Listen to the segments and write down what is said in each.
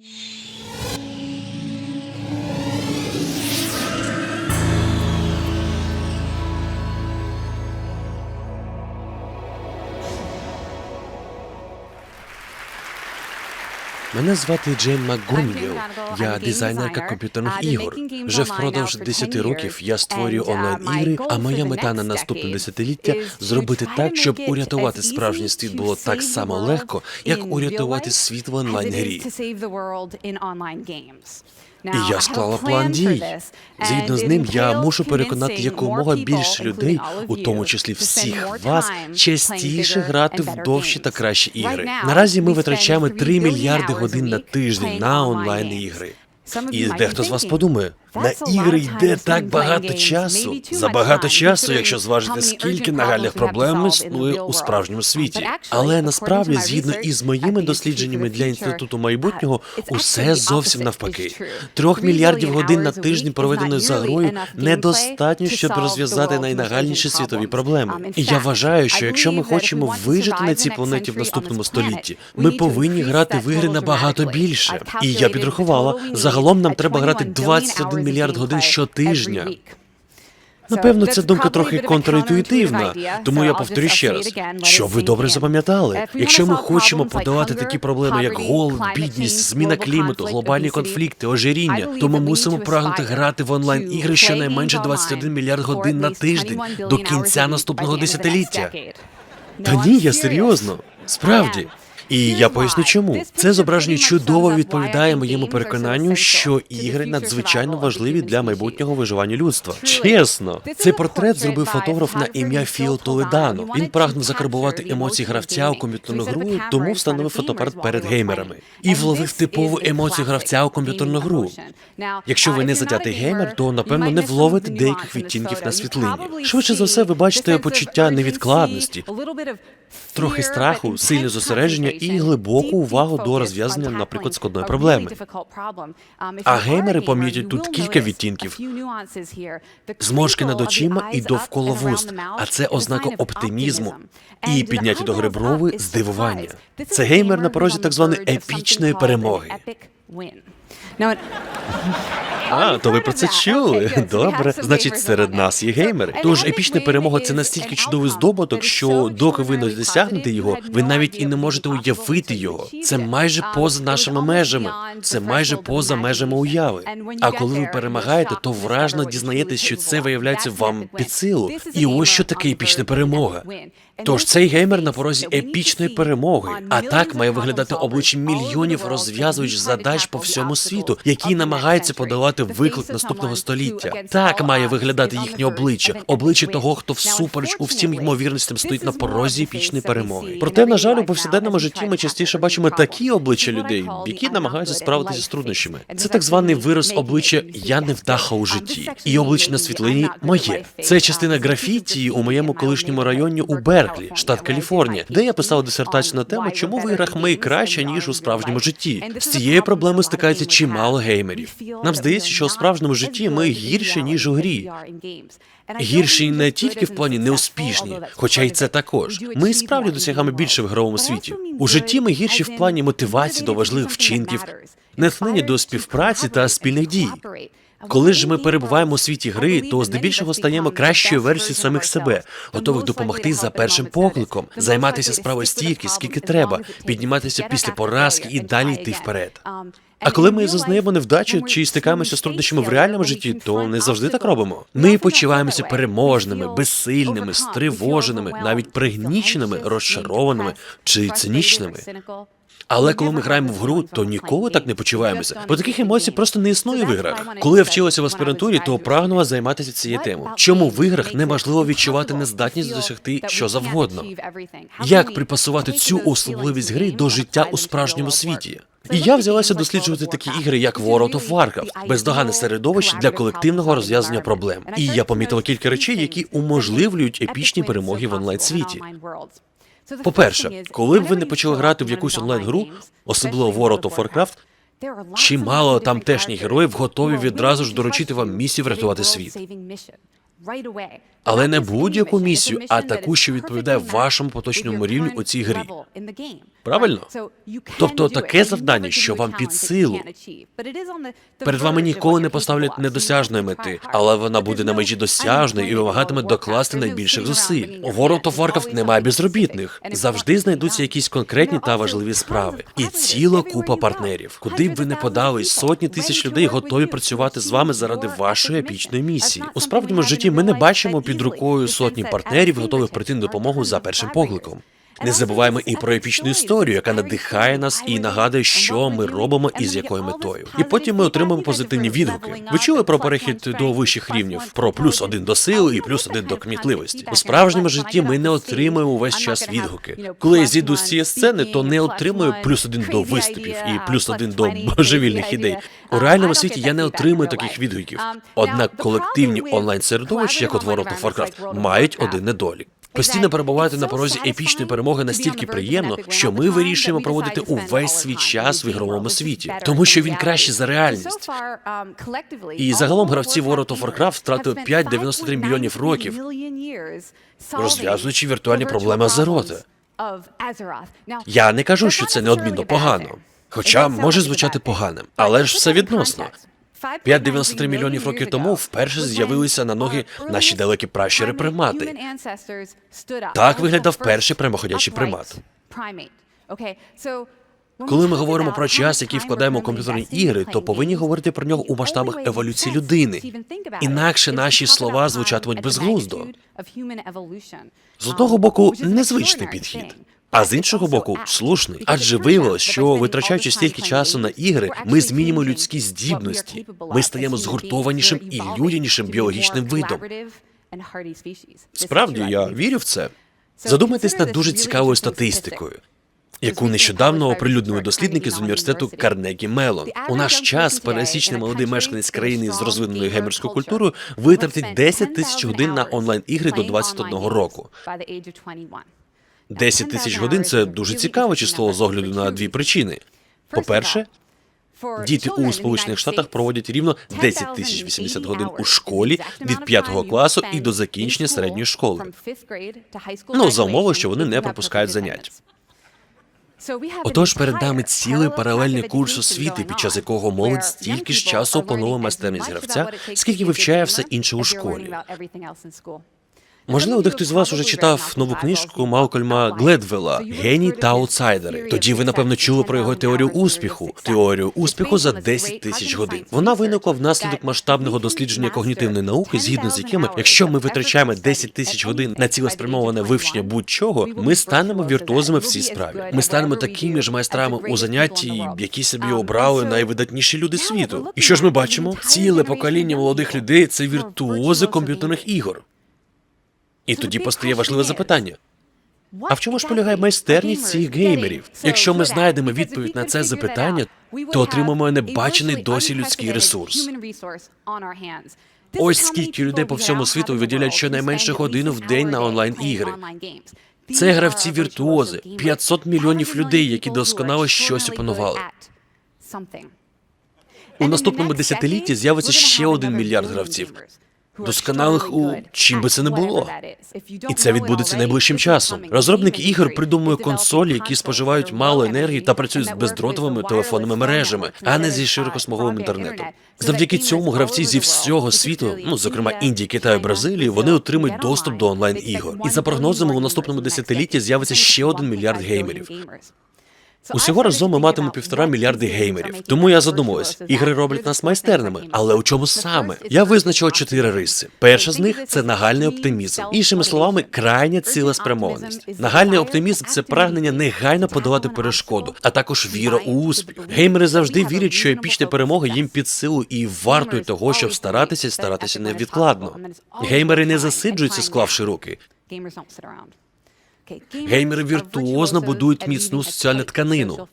Shh. Мене звати Джейн МакГонігел. Я дизайнерка комп'ютерних ігор. Вже впродовж 10 років я створюю онлайн-ігри, а моя мета на наступне десятиліття зробити так, щоб урятувати справжній світ було так само легко, як урятувати світ в онлайн-грі. І я склала план дій. Згідно з ним, я мушу переконати якомога більше людей, у тому числі всіх вас, частіше грати в довші та кращі ігри. Наразі ми витрачаємо 3 мільярди годин на тиждень на онлайн ігри. І дехто з вас подумає, на ігри йде так багато часу. Забагато часу, якщо зважити, скільки нагальних проблем існує у справжньому світі. Але насправді, згідно із моїми дослідженнями для інституту майбутнього, усе зовсім навпаки. Трьох мільярдів годин на тиждень проведеної за грою недостатньо, щоб розв'язати найнагальніші світові проблеми. І я вважаю, що якщо ми хочемо вижити на цій планеті в наступному столітті, ми повинні грати в ігри набагато більше. І я підрахувала, загалом нам треба грати 21 мільярд годин щотижня. Напевно, ця думка трохи контрінтуїтивна, тому я повторю ще раз, що ви добре запам'ятали. Якщо ми хочемо подолати такі проблеми, як голод, бідність, зміна клімату, глобальні конфлікти, ожиріння, то ми мусимо прагнути грати в онлайн ігри щонайменше 21 мільярд годин на тиждень до кінця наступного десятиліття. Та ні, я серйозно, справді. І я поясню, чому це зображення чудово відповідає моєму переконанню, що ігри надзвичайно важливі для майбутнього виживання людства. Чесно, цей портрет зробив фотограф на ім'я Філ Толедано. Він прагнув закарбувати емоції гравця у комп'ютерну гру, тому встановив фотоапарат перед геймерами і вловив типову емоцію гравця у комп'ютерну гру. Якщо ви не затятий геймер, то напевно не вловите деяких відтінків на світлині. Швидше за все, ви бачите почуття невідкладності, трохи страху, сильне зосередження і глибоку увагу до розв'язання, наприклад, складної проблеми. А геймери помітять тут кілька відтінків. Зморшки над очима і довкола вуст, а це ознака оптимізму і підняті до гри брови здивування. Це геймер на порозі так званої епічної перемоги. А, то ви про це чули? Добре, значить, серед нас є геймери. Тож епічна перемога це настільки чудовий здобуток, що доки ви не досягнете його, ви навіть і не можете уявити його. Це майже поза нашими межами, це майже поза межами уяви. А коли ви перемагаєте, то вражно дізнаєтесь, що це виявляється вам під силу. І ось що таке епічна перемога. Тож цей геймер на порозі епічної перемоги. А так має виглядати обличчя мільйонів розв'язуюч задач по всьому світу, які намагаються подолати виклик наступного століття. Так має виглядати їхнє обличчя, обличчя того, хто всупереч у всім ймовірностям стоїть на порозі епічної перемоги. Проте, на жаль, у повсякденному житті ми частіше бачимо такі обличчя людей, які намагаються справитися з труднощами. Це так званий вираз обличчя Я невдаха у житті, і обличчя на світлині моє. Це частина графіті у моєму колишньому районі у Берклі, штат Каліфорнія, де я писав дисертацію на тему, чому в іграх ми краще ніж у справжньому житті. З цією проблемою стикається чимало геймерів. Нам здається, що у справжньому житті ми гірші ніж у грі. Гірші не тільки в плані неуспішні, хоча й це також. Ми і справді досягаємо більше в ігровому світі. У житті ми гірші в плані мотивації до важливих вчинків, натхнення до співпраці та спільних дій. Коли ж ми перебуваємо у світі гри, то здебільшого стаємо кращою версією самих себе, готових допомогти за першим покликом, займатися справою стільки, скільки треба, підніматися після поразки і далі йти вперед. А коли ми зазнаємо невдачу чи стикаємося з труднощами в реальному житті, то не завжди так робимо. Ми почуваємося переможними, безсильними, стривоженими, навіть пригніченими, розчарованими чи цинічними. Але коли ми граємо в гру, то ніколи так не почуваємося, бо таких емоцій просто не існує в іграх. Коли я вчилася в аспірантурі, то прагнула займатися цією темою. Чому в іграх неможливо відчувати нездатність досягти що завгодно? Як припасувати цю особливість гри до життя у справжньому світі? І я взялася досліджувати такі ігри, як World of Warcraft, бездоганне середовище для колективного розв'язання проблем. І я помітила кілька речей, які уможливлюють епічні перемоги в онлайн світі. По-перше, коли б ви не почали грати в якусь онлайн-гру, особливо World of Warcraft, чимало тамтешніх героїв готові відразу ж доручити вам місію врятувати світ. Але не будь-яку місію, а таку, що відповідає вашому поточному рівню у цій грі. Правильно? Тобто таке завдання, що вам під силу. Перед вами ніколи не поставлять недосяжної мети, але вона буде на межі досяжної і вимагатиме докласти найбільших зусиль. У World of Warcraft немає безробітних. Завжди знайдуться якісь конкретні та важливі справи. І ціла купа партнерів. Куди б ви не подались, сотні тисяч людей готові працювати з вами заради вашої епічної місії. У справжньому житті ми не бачимо під рукою сотні партнерів, готових прийти на допомогу за першим покликом. Не забуваємо і про епічну історію, яка надихає нас і нагадує, що ми робимо і з якою метою. І потім ми отримуємо позитивні відгуки. Ви чули про перехід до вищих рівнів, про плюс один до сили і плюс один до кмітливості. У справжньому житті ми не отримуємо увесь час відгуки. Коли я зійду з цієї сцени, то не отримую плюс один до виступів і плюс один до божевільних ідей. У реальному світі я не отримую таких відгуків. Однак колективні онлайн середовища, як от World of Warcraft, мають один недолік. Постійно перебувати на порозі епічної перемоги настільки приємно, що ми вирішуємо проводити увесь свій час в ігровому світі, тому що він кращий за реальність. І загалом гравці World of Warcraft втратили 5,93 мільйонів років, розв'язуючи віртуальні проблеми Азерота. Я не кажу, що це неодмінно погано, хоча може звучати поганим, але ж все відносно. 5,93 мільйонів років тому вперше з'явилися на ноги наші далекі пращури примати. Так виглядав перший прямоходячий примат. Коли ми говоримо про час, який вкладаємо у комп'ютерні ігри, то повинні говорити про нього у масштабах еволюції людини. Інакше наші слова звучатимуть безглуздо. З одного боку, незвичний підхід. А з іншого боку, слушний, адже виявилось, що витрачаючи стільки часу на ігри, ми змінюємо людські здібності. Ми стаємо згуртованішим і людянішим біологічним видом. Справді, я вірю в це. Задумайтесь над дуже цікавою статистикою, яку нещодавно оприлюднили дослідники з університету Карнегі Мелон. У наш час пересічний молодий мешканець країни з розвиненою геймерською культурою витратить 10 тисяч годин на онлайн ігри до 21 року. 10 тисяч годин це дуже цікаве число з огляду на дві причини. По-перше, діти у Сполучених Штатах проводять рівно 10 тисяч 80 годин у школі від 5 класу і до закінчення середньої школи. Ну, за умови, що вони не пропускають занять. Отож, перед нами цілий паралельний курс освіти, під час якого молодь стільки ж часу опановує майстерність гравця, скільки вивчає все інше у школі. Можливо, дехто з вас уже читав нову книжку Малкольма Гледвелла Геній та аутсайдери. Тоді ви напевно чули про його теорію успіху. Теорію успіху за 10 тисяч годин. Вона виникла внаслідок масштабного дослідження когнітивної науки, згідно з якими, якщо ми витрачаємо 10 тисяч годин на цілеспрямоване вивчення будь-чого, ми станемо віртуозами в цій справі. Ми станемо такими ж майстрами у занятті, які собі обрали найвидатніші люди світу. І що ж ми бачимо? Ціле покоління молодих людей це віртуози комп'ютерних ігор. І тоді постає важливе запитання. А в чому ж полягає майстерність цих геймерів? Якщо ми знайдемо відповідь на це запитання, то отримаємо небачений досі людський ресурс. Ось скільки людей по всьому світу виділяють щонайменше годину в день на онлайн ігри. Це гравці віртуози, 500 мільйонів людей, які досконало щось опанували. У наступному десятилітті з'явиться ще один мільярд гравців, досконалих у чим би це не було. І це відбудеться найближчим часом. Розробники ігор придумують консолі, які споживають мало енергії та працюють з бездротовими телефонними мережами, а не зі широкосмуговим інтернетом. Завдяки цьому гравці зі всього світу, ну зокрема Індії, Китаю, Бразилії, вони отримують доступ до онлайн ігор. І за прогнозами у наступному десятилітті з'явиться ще один мільярд геймерів. Усього разом ми матимемо півтора мільярди геймерів. Тому я задумалась, ігри роблять нас майстерними, але у чому саме? Я визначила чотири риси. Перша з них це нагальний оптимізм. Іншими словами, крайня цілеспрямованість. Нагальний оптимізм це прагнення негайно подолати перешкоду, а також віра у успіх. Геймери завжди вірять, що епічна перемога їм під силу і вартою того, щоб старатися і старатися невідкладно. Геймери не засиджуються, склавши руки. Геймери віртуозно будують міцну соціальну тканину.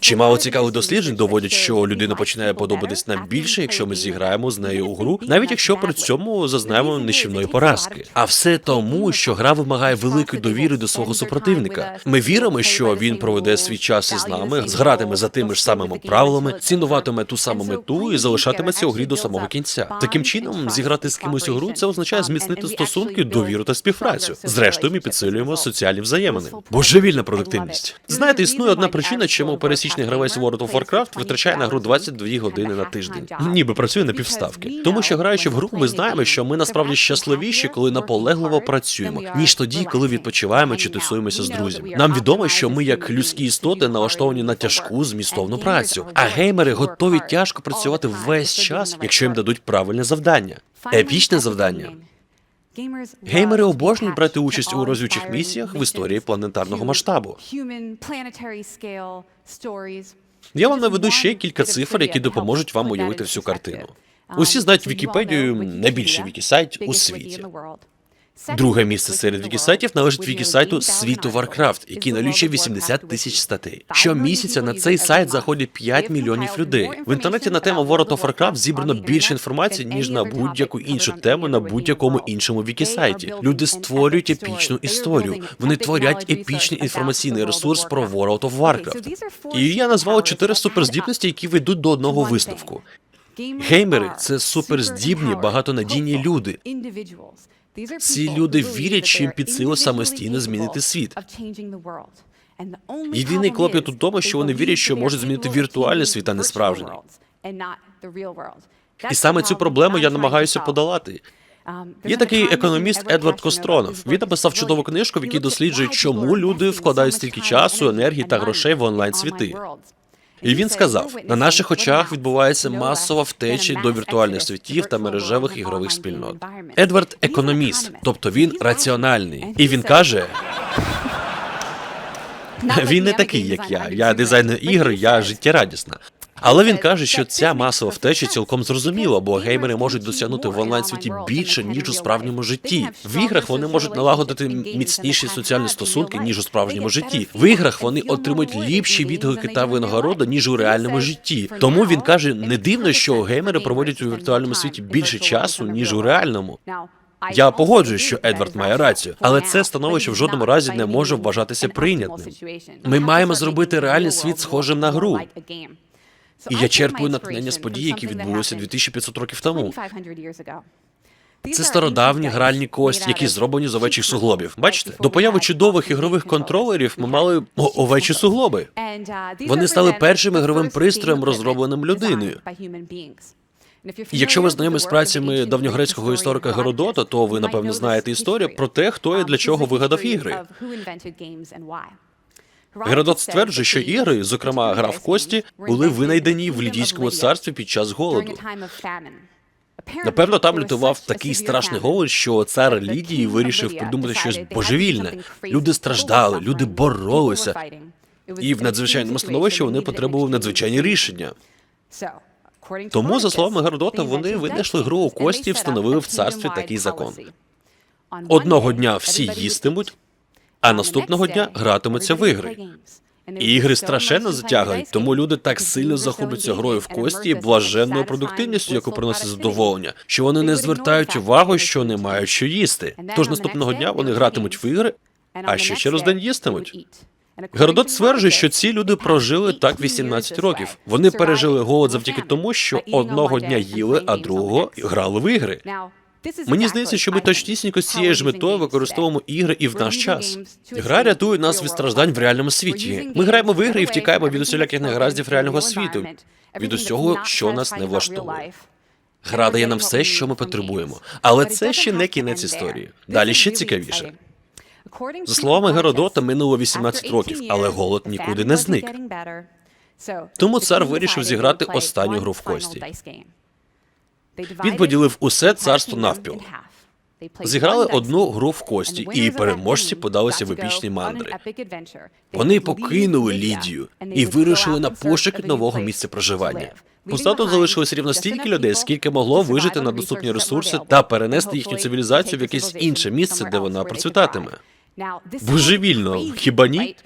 Чимало цікавих досліджень доводять, що людина починає подобатись нам більше, якщо ми зіграємо з нею у гру, навіть якщо при цьому зазнаємо нищівної поразки. А все тому, що гра вимагає великої довіри до свого супротивника. Ми віримо, що він проведе свій час із нами, згратиме за тими ж самими правилами, цінуватиме ту саму мету і залишатиметься у грі до самого кінця. Таким чином, зіграти з кимось у гру це означає зміцнити стосунки, довіру та співпрацю. Зрештою, ми підсилюємо соціальні взаємини. Божевільна продуктивність. Знаєте, існує одна причина, чому пересічний гравець World of Warcraft витрачає на гру 22 години на тиждень. Ніби працює на півставки. Тому що граючи в гру, ми знаємо, що ми насправді щасливіші, коли наполегливо працюємо, ніж тоді, коли відпочиваємо чи тусуємося з друзями. Нам відомо, що ми, як людські істоти, налаштовані на тяжку змістовну працю. А геймери готові тяжко працювати весь час, якщо їм дадуть правильне завдання. Епічне завдання. Геймери обожнюють брати участь у розючих місіях в історії планетарного масштабу. Я вам наведу ще кілька цифр, які допоможуть вам уявити всю картину. Усі знають Вікіпедію, найбільший вікісайт у світі. Друге місце серед вікісайтів належить вікісайту світу Warcraft, який налічує 80 тисяч статей. Щомісяця на цей сайт заходять 5 мільйонів людей. В інтернеті на тему World of Warcraft зібрано більше інформації ніж на будь-яку іншу тему на будь-якому іншому вікісайті. Люди створюють епічну історію. Вони творять епічний інформаційний ресурс про World of Warcraft. І я назвав чотири суперздібності, які ведуть до одного висновку. Геймери це суперздібні, багатонадійні люди. Ці люди вірять, що їм під силу самостійно змінити світ. Єдиний клопіт у тому, що вони вірять, що можуть змінити віртуальний світ, а не справжній. І саме цю проблему я намагаюся подолати. Є такий економіст Едвард Костронов. Він написав чудову книжку, в якій досліджує, чому люди вкладають стільки часу, енергії та грошей в онлайн світи. І він сказав: на наших очах відбувається масова втеча до віртуальних світів та мережевих ігрових спільнот. Едвард економіст, тобто він раціональний, і він каже: він не такий, як я. Я дизайнер ігри, я життєрадісна. Але він каже, що ця масова втеча цілком зрозуміла, бо геймери можуть досягнути в онлайн світі більше ніж у справжньому житті. В іграх вони можуть налагодити міцніші соціальні стосунки ніж у справжньому житті. В іграх вони отримують ліпші відгуки та винагороди ніж у реальному житті. Тому він каже, не дивно, що геймери проводять у віртуальному світі більше часу ніж у реальному. Я погоджуюсь, що Едвард має рацію, але це становище в жодному разі не може вважатися прийнятним. Ми маємо зробити реальний світ схожим на гру. І я черпаю натхнення з подій, які відбулися 2500 років тому. Це стародавні гральні кості, які зроблені з овечих суглобів. Бачите, до появи чудових ігрових контролерів ми мали овечі суглоби. Вони стали першим ігровим пристроєм, розробленим людиною. І Якщо ви знайомі з працями давньогрецького історика Геродота, то ви напевно знаєте історію про те, хто і для чого вигадав ігри. Геродот стверджує, що ігри, зокрема гра в кості, були винайдені в Лідійському царстві під час голоду. Напевно, там лютував такий страшний голод, що цар Лідії вирішив придумати щось божевільне. Люди страждали, люди боролися, і в надзвичайному становищі вони потребували надзвичайні рішення. Тому, за словами Геродота, вони винайшли гру у кості і встановили в царстві такий закон. Одного дня всі їстимуть, а наступного дня гратимуться в ігри. І ігри страшенно затягують, тому люди так сильно захоплюються грою в кості і блаженною продуктивністю, яку приносить задоволення, що вони не звертають увагу, що не мають що їсти. Тож наступного дня вони гратимуть в ігри, а ще через день їстимуть. Геродот стверджує, що ці люди прожили так 18 років. Вони пережили голод завдяки тому, що одного дня їли, а другого грали в ігри. Мені здається, що ми точнісінько з цією ж метою використовуємо ігри і в наш час. Гра рятує нас від страждань в реальному світі. Ми граємо в ігри і втікаємо від усіляких негараздів реального світу, від усього, що нас не влаштовує. Гра дає нам все, що ми потребуємо, але це ще не кінець історії. Далі ще цікавіше. За словами Геродота, минуло 18 років, але голод нікуди не зник. Тому цар вирішив зіграти останню гру в кості. Він поділив усе царство навпіл. Зіграли одну гру в кості, і переможці подалися в епічні мандри. Вони покинули Лідію і вирушили на пошуки нового місця проживання. Позаду залишилось рівно стільки людей, скільки могло вижити на доступні ресурси та перенести їхню цивілізацію в якесь інше місце, де вона процвітатиме. Божевільно, хіба ні?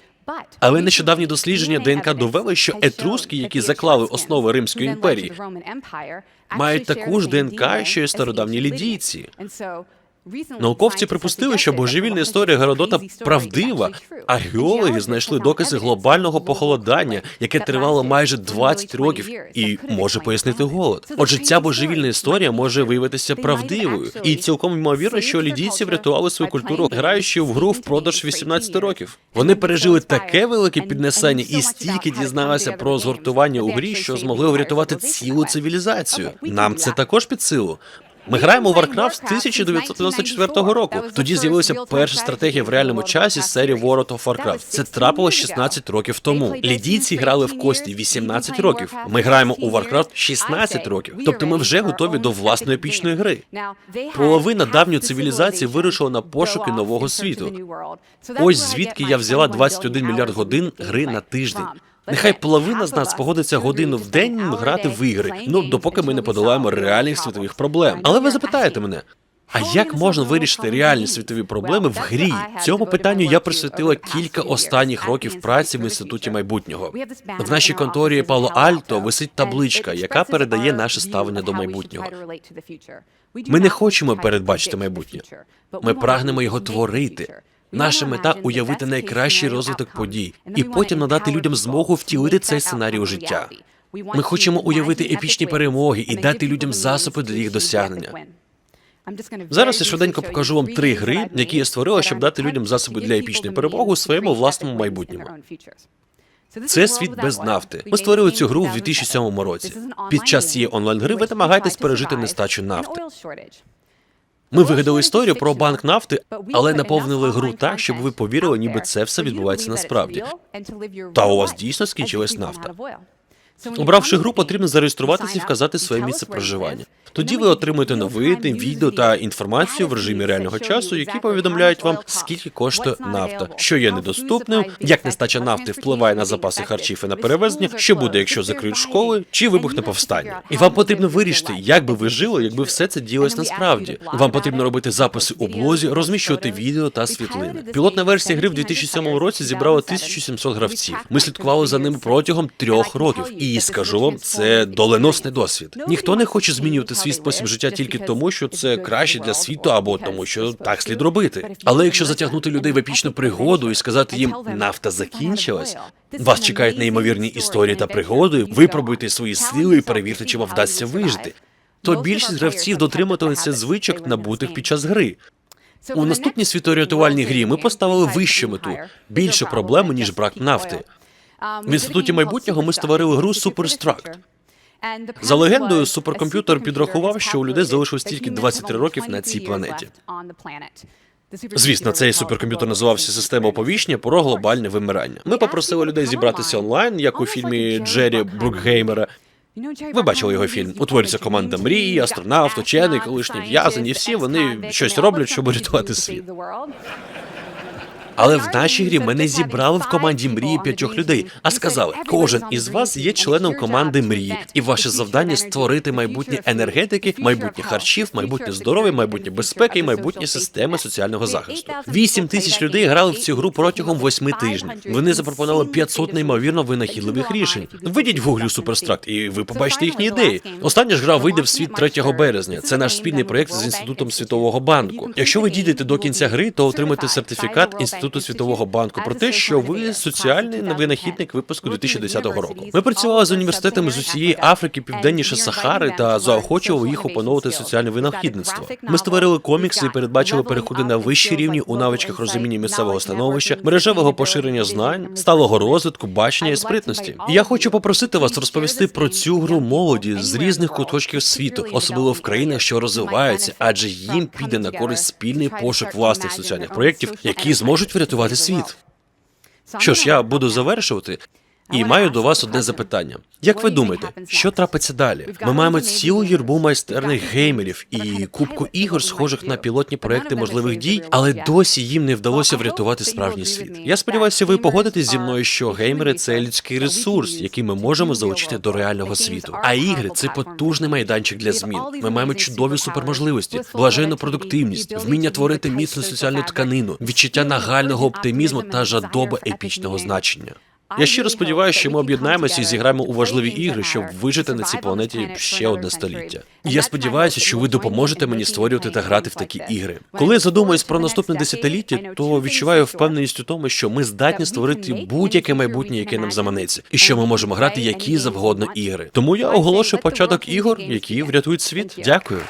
Але нещодавні дослідження ДНК довели, що етруски, які заклали основи Римської імперії, мають таку ж ДНК, що й стародавні лідійці. Науковці припустили, що божевільна історія Геродота правдива, а геологи знайшли докази глобального похолодання, яке тривало майже 20 років, і може пояснити голод. Отже, ця божевільна історія може виявитися правдивою, і цілком ймовірно, що лідійці врятували свою культуру, граючи в гру впродовж 18 років. Вони пережили таке велике піднесення і стільки дізналися про згуртування у грі, що змогли врятувати цілу цивілізацію. Нам це також під силу. Ми граємо у Warcraft з 1994 року. Тоді з'явилася перша стратегія в реальному часі з серії World of Warcraft. Це трапилось 16 років тому. Лідійці грали в кості 18 років. Ми граємо у Warcraft 16 років. Тобто ми вже готові до власної епічної гри. Половина давньої цивілізації вирушила на пошуки нового світу. Ось звідки я взяла 21 мільярд годин гри на тиждень. Нехай половина з нас погодиться годину в день грати в ігри, ну допоки ми не подолаємо реальних світових проблем. Але ви запитаєте мене. А як можна вирішити реальні світові проблеми в грі? Цьому питанню я присвятила кілька останніх років праці в інституті майбутнього. В нашій конторі Пало Альто висить табличка, яка передає наше ставлення до майбутнього. Ми не хочемо передбачити майбутнє. Ми прагнемо його творити. Наша мета уявити найкращий розвиток подій і потім надати людям змогу втілити цей сценарій у життя. Ми хочемо уявити епічні перемоги і дати людям засоби для їх досягнення. Зараз я швиденько покажу вам три гри, які я створила, щоб дати людям засоби для епічної перемоги у своєму власному майбутньому. Це світ без нафти. Ми створили цю гру в 2007 році. Під час цієї онлайн-гри ви намагаєтесь пережити нестачу нафти. Ми вигадали історію про банк нафти, але наповнили гру так, щоб ви повірили, ніби це все відбувається насправді. Та у вас дійсно скінчилась нафта. Обравши гру, потрібно зареєструватися і вказати своє місце проживання. Тоді ви отримуєте новини, відео та інформацію в режимі реального часу, які повідомляють вам, скільки коштує нафта, що є недоступним, як нестача нафти впливає на запаси харчів і на перевезення, що буде, якщо закриють школи, чи вибухне повстання. І вам потрібно вирішити, як би ви жили, якби все це діялось насправді. Вам потрібно робити записи у блозі, розміщувати відео та світлини. Пілотна версія гри в 2007 році зібрала 1700 гравців. Ми слідкували за ними протягом трьох років. І скажу вам, це доленосний досвід. Ніхто не хоче змінювати свій спосіб життя тільки тому, що це краще для світу, або тому, що так слід робити. Але якщо затягнути людей в епічну пригоду і сказати їм нафта закінчилась, вас чекають неймовірні історії та пригоди. Випробуйте свої сили і перевірте, чи вам вдасться вижити. То більшість гравців дотримувалися звичок, набутих під час гри. У наступній світорятувальній грі ми поставили вищу мету більше проблеми ніж брак нафти. В інституті майбутнього ми створили гру Superstruct. За легендою, суперкомп'ютер підрахував, що у людей залишилось тільки 23 років на цій планеті. Звісно, цей суперкомп'ютер називався система оповіщення про глобальне вимирання. Ми попросили людей зібратися онлайн, як у фільмі Джері Брукгеймера. Ви бачили його фільм. Утворюється команда мрії, астронавт, учений, колишній в'язень, і всі вони щось роблять, щоб рятувати світ. Але в нашій грі ми не зібрали в команді мрії п'ятьох людей, а сказали, кожен із вас є членом команди мрії, і ваше завдання створити майбутнє енергетики, майбутнє харчів, майбутнє здоров'я, майбутнє безпеки і майбутнє системи соціального захисту. Вісім тисяч людей грали в цю гру протягом восьми тижнів. Вони запропонували 500 неймовірно винахідливих рішень. Введіть в гуглі Суперстракт, і ви побачите їхні ідеї. Остання ж гра вийде в світ 3 березня. Це наш спільний проект з інститутом Світового банку. Якщо ви дійдете до кінця гри, то отримаєте сертифікат інституту Світового банку про те, що ви соціальний винахідник випуску 2010 року. Ми працювали з університетами з усієї Африки, південніше Сахари та заохочували їх опановувати соціальне винахідництво. Ми створили комікси і передбачили переходи на вищі рівні у навичках розуміння місцевого становища, мережевого поширення знань, сталого розвитку, бачення і спритності. І я хочу попросити вас розповісти про цю гру молоді з різних куточків світу, особливо в країнах, що розвиваються, адже їм піде на користь спільний пошук власних соціальних проєктів, які зможуть врятувати світ. Що ж, я буду завершувати. І маю до вас одне запитання. Як ви думаєте, що трапиться далі? Ми маємо цілу юрбу майстерних геймерів і кубку ігор, схожих на пілотні проекти можливих дій, але досі їм не вдалося врятувати справжній світ. Я сподіваюся, ви погодитесь зі мною, що геймери це людський ресурс, який ми можемо залучити до реального світу. А ігри це потужний майданчик для змін. Ми маємо чудові суперможливості, блаженну продуктивність, вміння творити міцну соціальну тканину, відчуття нагального оптимізму та жадоба епічного значення. Я щиро сподіваюся, що ми об'єднаємося і зіграємо у важливі ігри, щоб вижити на цій планеті ще одне століття. І я сподіваюся, що ви допоможете мені створювати та грати в такі ігри. Коли я задумуюсь про наступне десятиліття, то відчуваю впевненість у тому, що ми здатні створити будь-яке майбутнє, яке нам заманеться, і що ми можемо грати які завгодно ігри. Тому я оголошую початок ігор, які врятують світ. Дякую.